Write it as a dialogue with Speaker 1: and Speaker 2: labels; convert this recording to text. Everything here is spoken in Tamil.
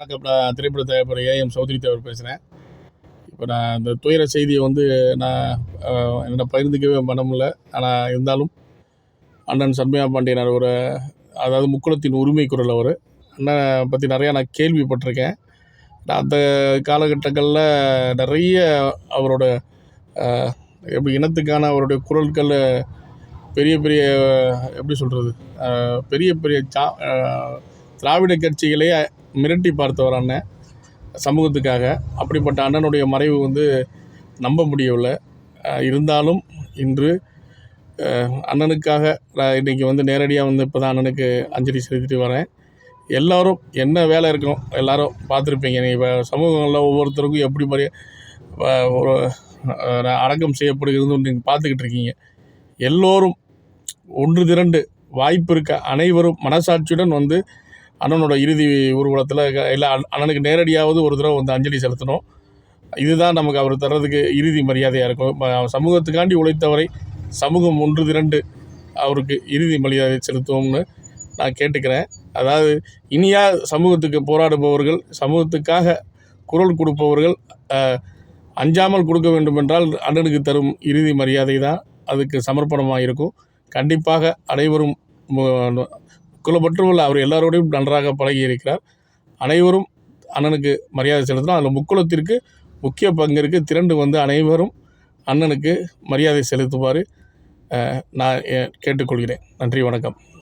Speaker 1: வணக்கம் நான் திரைப்பட தயாரிப்பாளர் ஏஎம் சௌத்ரி தேவர் பேசுகிறேன் இப்போ நான் இந்த துயர செய்தியை வந்து நான் என்னோட பகிர்ந்துக்கவே பண்ண முடியல ஆனால் இருந்தாலும் அண்ணன் சண்மையா பாண்டியனார் ஒரு அதாவது முக்குளத்தின் உரிமை குரல் அவர். அண்ணனை பற்றி நிறையா நான் கேள்விப்பட்டிருக்கேன். நான் அந்த காலகட்டங்களில் நிறைய அவரோட எப்படி இனத்துக்கான அவருடைய குரல்கள் பெரிய பெரிய எப்படி சொல்கிறது பெரிய பெரிய சா திராவிட கட்சிகளே மிரட்டி பார்த்தவர் அண்ணன் சமூகத்துக்காக. அப்படிப்பட்ட அண்ணனுடைய மறைவு வந்து நம்ப முடியவில்லை. இருந்தாலும் இன்று அண்ணனுக்காக நான் இன்றைக்கி வந்து நேரடியாக வந்து இப்போ தான் அண்ணனுக்கு அஞ்சலி செலுத்திட்டு வரேன். எல்லோரும் என்ன வேலை இருக்கும் எல்லோரும் பார்த்துருப்பீங்க. நீங்கள் இப்போ சமூகங்களில் ஒவ்வொருத்தருக்கும் எப்படி மாதிரி ஒரு அடக்கம் செய்யப்படுகிறது நீங்கள் பார்த்துக்கிட்டு இருக்கீங்க. எல்லோரும் ஒன்று திரண்டு வாய்ப்பு இருக்க அனைவரும் மனசாட்சியுடன் வந்து அண்ணனோட இறுதி ஊர்வலத்தில் இல்லை அண்ணனுக்கு நேரடியாவது ஒரு தடவை வந்து அஞ்சலி செலுத்தணும். இதுதான் நமக்கு அவர் தர்றதுக்கு இறுதி மரியாதையாக இருக்கும். சமூகத்துக்காண்டி உழைத்தவரை சமூகம் ஒன்று திரண்டு அவருக்கு இறுதி மரியாதை செலுத்துவோம்னு நான் கேட்டுக்கிறேன். அதாவது இனியா சமூகத்துக்கு போராடுபவர்கள் சமூகத்துக்காக குரல் கொடுப்பவர்கள் அஞ்சாமல் கொடுக்க வேண்டும் என்றால் அண்ணனுக்கு தரும் இறுதி மரியாதை தான் அதுக்கு சமர்ப்பணமாக இருக்கும் கண்டிப்பாக அனைவரும் குல மட்டுமல்ல அவர் எல்லாரோடையும் நன்றாக பழகி இருக்கிறார். அனைவரும் அண்ணனுக்கு மரியாதை செலுத்தணும். அதில் முக்குளத்திற்கு முக்கிய பங்கு இருக்குது திரண்டு வந்து அனைவரும் அண்ணனுக்கு மரியாதை செலுத்துமாறு நான் கேட்டுக்கொள்கிறேன். நன்றி வணக்கம்.